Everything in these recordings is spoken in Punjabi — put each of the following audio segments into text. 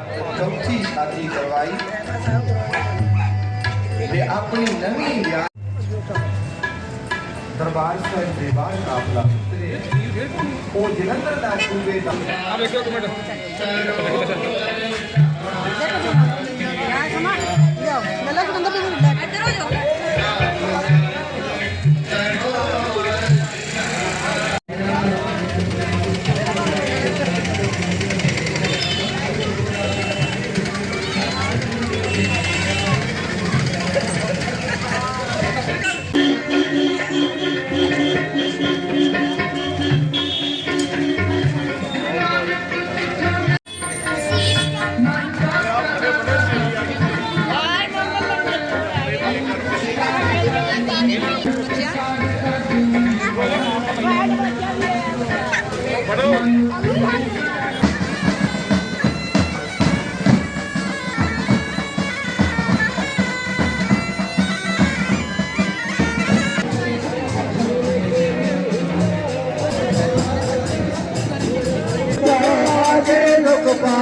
चौथी शादी करवाई। अपनी नवी दरबार साहब दीवार काफला वो जलंधर का। सूबे का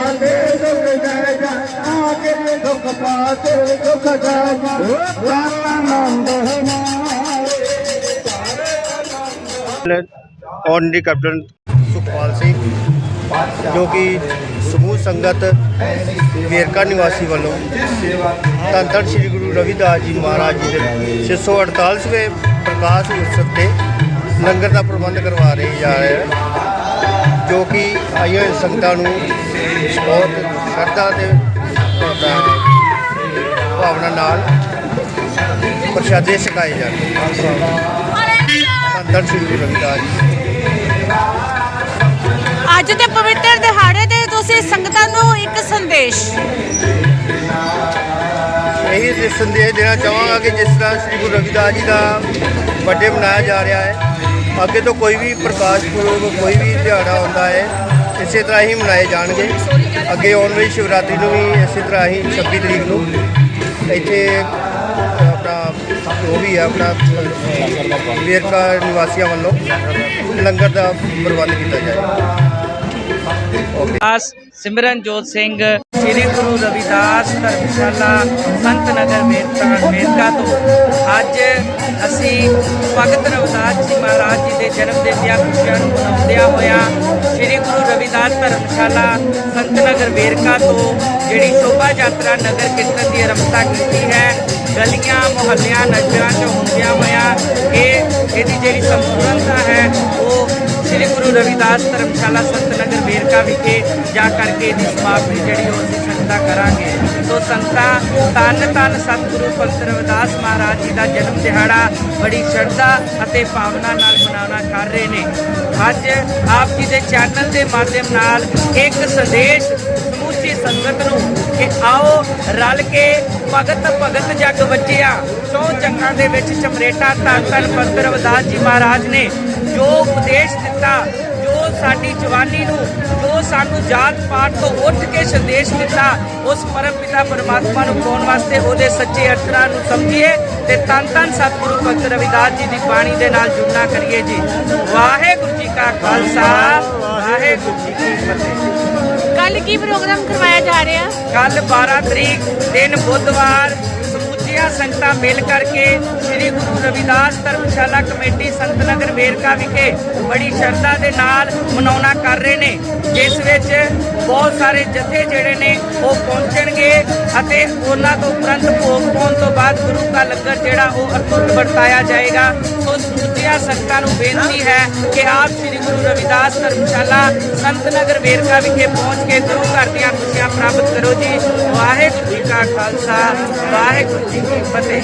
ਦੁੱਖ ਪਾਤੇ ਦੁੱਖ ਜੈ ਜੈ ਆਗੇ ਦੁੱਖ ਪਾਤੇ ਦੁੱਖ ਜੈ ਜੈ ਆਨੰਦ ਔਨਰੀ ਕੈਪਟਨ ਸੁਖਪਾਲ ਸਿੰਘ, ਜੋ ਕਿ ਸਮੂਹ ਸੰਗਤ ਵੇਰਕਾ ਨਿਵਾਸੀ ਵੱਲੋਂ ਧੰਨ ਧੰਨ ਸ੍ਰੀ ਗੁਰੂ ਰਵਿਦਾਸ ਜੀ ਮਹਾਰਾਜ ਜੀ ਦੇ 648ਵੇਂ ਪ੍ਰਕਾਸ਼ ਉਤਸਵ ਤੇ ਲੰਗਰ ਦਾ ਪ੍ਰਬੰਧ ਕਰਵਾ ਰਹੇ ਜਾ ਰਹੇ ਜੋ ਕਿ ਆਈਆਂ ਸੰਗਤਾਂ ਨੂੰ ਬਹੁਤ ਸ਼ਰਧਾ ਤੇ ਆਪਣਾ ਭਾਵਨਾ ਨਾਲ ਪ੍ਰਸ਼ਾਦੇ ਛਕਾਏ ਜਾਂਦੇ ਧੰਨ ਸ੍ਰੀ ਰਵਿਦਾਸ ਅੱਜ ਦੇ ਪਵਿੱਤਰ ਦਿਹਾੜੇ ਤੇ ਤੁਸੀਂ ਸੰਗਤਾਂ ਨੂੰ ਇੱਕ ਸੰਦੇਸ਼। ਇਹੀ ਦੇ ਸੰਦੇਸ਼ ਦੇਣਾ ਚਾਹਾਂਗਾ ਕਿ ਜਿਸ ਤਰ੍ਹਾਂ ਸ੍ਰੀ ਗੁਰੂ ਰਵਿਦਾਸ ਜੀ ਦਾ ਬਰਥਡੇ ਮਨਾਇਆ ਜਾ ਰਿਹਾ ਹੈ ਅੱਗੇ ਤੋਂ ਕੋਈ ਵੀ ਪ੍ਰਕਾਸ਼ ਪੁਰਬ, ਕੋਈ ਵੀ ਦਿਹਾੜਾ ਆਉਂਦਾ ਹੈ, ਇਸੇ ਤਰ੍ਹਾਂ ਹੀ ਮਨਾਏ ਜਾਣਗੇ। ਅੱਗੇ ਆਉਣ ਵਾਲੀ ਸ਼ਿਵਰਾਤਰੀ ਨੂੰ ਵੀ ਇਸੇ ਤਰ੍ਹਾਂ ਹੀ 26 ਤਰੀਕ ਨੂੰ ਇੱਥੇ ਆਪਣਾ ਜੋ ਵੀ ਹੈ, ਆਪਣਾ ਵੇਰਕਾ ਨਿਵਾਸੀਆਂ ਵੱਲੋਂ ਲੰਗਰ ਦਾ ਪ੍ਰਬੰਧ ਕੀਤਾ ਜਾਏ। ਦਾਸ ਸਿਮਰਨਜੋਤ ਸਿੰਘ, ਸ੍ਰੀ ਗੁਰੂ ਰਵਿਦਾਸ ਧਰਮਸ਼ਾਲਾ, ਸੰਤ ਨਗਰ ਵੇਰਕਾ ਵੇਰਕਾ ਤੋਂ। ਅੱਜ ਅਸੀਂ ਭਗਤ ਰਵਿਦਾਸ ਜੀ ਮਹਾਰਾਜ ਜੀ ਦੇ ਜਨਮ ਦਿਨ ਦੀਆਂ ਖੁਸ਼ੀਆਂ ਨੂੰ ਮਨਾਉਂਦਿਆਂ ਹੋਇਆਂ ਸ੍ਰੀ ਗੁਰੂ ਰਵਿਦਾਸ ਧਰਮਸ਼ਾਲਾ, ਸੰਤ ਨਗਰ ਵੇਰਕਾ ਤੋਂ ਜਿਹੜੀ ਸ਼ੋਭਾ ਯਾਤਰਾ ਨਗਰ ਕੀਰਤਨ ਦੀ ਆਰੰਭਤਾ ਕੀਤੀ ਹੈ, ਗਲੀਆਂ, ਮੁਹੱਲਿਆਂ ਨਜ਼ਰਾਂ ਚ ਹੁੰਦਿਆਂ ਹੋਇਆਂ ਇਹ ਇਹਦੀ ਜਿਹੜੀ ਸੰਪੂਰਨਤਾ ਹੈ ਸ੍ਰੀ ਗੁਰੂ ਰਵਿਦਾਸ ਧਰਮਸ਼ਾਲਾ ਸੰਤ ਨਗਰ ਵੇਰਕਾ ਵਿਖੇ ਜਾ ਕਰਕੇ ਇਹਦੀ ਸਮਾਪਤੀ ਜਿਹੜੀ ਉਹ ਅਸੀਂ ਸੰਗਤਾਂ ਕਰਾਂਗੇ। ਸੋ ਸੰਗਤਾਂ, ਧੰਨ ਧੰਨ ਸਤਿਗੁਰੂ ਪੰਤ ਰਵਿਦਾਸ ਮਹਾਰਾਜ ਜੀ ਦਾ ਜਨਮ ਦਿਹਾੜਾ ਬੜੀ ਸ਼ਰਧਾ ਅਤੇ ਭਾਵਨਾ ਨਾਲ ਮਨਾਉਣਾ ਕਰ ਰਹੇ ਨੇ। ਅੱਜ ਆਪ ਜੀ ਦੇ ਚੈਨਲ ਦੇ ਮਾਧਿਅਮ ਨਾਲ ਇੱਕ ਸੰਦੇਸ਼ ਸਮੁੱਚੀ ਸੰਗਤ ਨੂੰ ਕਿ ਆਓ ਰਲ ਕੇ ਭਗਤ ਭਗਤ ਜਗ ਵਜਿਆ। ਸੋ ਜੰਗਾਂ ਦੇ ਵਿੱਚ ਚਮਰੇਟਾ ਧੰਨ ਧੰਨ ਪੰਤ ਰਵਿਦਾਸ ਜੀ ਮਹਾਰਾਜ ਨੇ ਜੋ ਉਪਦੇਸ਼ ਦਿੱਤਾ ਜੋ ਸਾਡੀ ਜਵਾਨੀ ਨੂੰ ਜੋ ਸਾਨੂੰ ਜਾਤ ਪਾਤ ਤੋਂ ਉੱਠ ਕੇ ਸੰਦੇਸ਼ ਦਿੱਤਾ ਉਸ ਪਰਮ ਪਿਤਾ ਪਰਮਾਤਮਾ ਨੂੰ ਪਾਉਣ ਵਾਸਤੇ ਉਹਦੇ ਸੱਚੇ ਅਰਥਾਂ ਨੂੰ ਸਮਝੀਏ ਤੇ ਤਨ ਤਨ ਸਤਿਗੁਰੂ ਭਗਤ ਰਵਿਦਾਸ ਜੀ ਦੀ ਬਾਣੀ ਦੇ ਨਾਲ ਜੁੜਨਾ ਕਰੀਏ ਜੀ। ਵਾਹਿਗੁਰੂ ਜੀ ਕਾ ਖਾਲਸਾ ਵਾਹਿਗੁਰੂ ਜੀ ਕੀ ਫਤਿਹ। ਕੱਲ ਕੀ ਪ੍ਰੋਗਰਾਮ ਕਰਵਾਇਆ ਜਾ ਰਿਹਾ? ਕੱਲ 12 ਤਰੀਕ ਦਿਨ ਬੁੱਧਵਾਰ ਸਮੁੱਚੀਆਂ ਸੰਗਤਾਂ ਮਿਲ ਕਰਕੇ ਸ੍ਰੀ ਗੁਰੂ ਰਵਿਦਾਸ ਧਰਮਸ਼ਾਲਾ ਕਮੇਟੀ ਸੰਤ ਨਗਰ ਵੇਰਕਾ ਵਿਖੇ ਬੜੀ ਸ਼ਰਧਾ ਦੇ ਨਾਲ ਮਨਾਉਣਾ ਕਰ ਰਹੇ ਨੇ, ਜਿਸ ਵਿੱਚ ਬਹੁਤ ਸਾਰੇ ਜਥੇ ਜਿਹੜੇ ਨੇ ਉਹ ਪਹੁੰਚਣਗੇ ਅਤੇ ਉਹਨਾਂ ਤੋਂ ਉਪਰੰਤ ਭੋਗ ਪਾਉਣ ਤੋਂ ਬਾਅਦ ਗੁਰੂ ਦਾ ਲੰਗਰ ਜਿਹੜਾ ਉਹ ਅਤੁੱਟ ਵਰਤਾਇਆ ਜਾਏਗਾ। ਸੋ ਦੂਜੀਆਂ ਸੰਗਤਾਂ ਨੂੰ ਬੇਨਤੀ ਹੈ ਕਿ ਆਪ ਸ੍ਰੀ ਗੁਰੂ ਰਵਿਦਾਸ ਧਰਮਸ਼ਾਲਾ ਸੰਤ ਨਗਰ ਵੇਰਕਾ ਵਿਖੇ ਪਹੁੰਚ ਕੇ ਗੁਰੂ ਘਰ ਦੀਆਂ ਖੁਸ਼ੀਆਂ ਪ੍ਰਾਪਤ ਕਰੋ ਜੀ। ਵਾਹਿਗੁਰੂ ਜੀ ਕਾ ਖਾਲਸਾ, ਵਾਹਿਗੁਰੂ ਜੀ ਕੀ ਫਤਿਹ।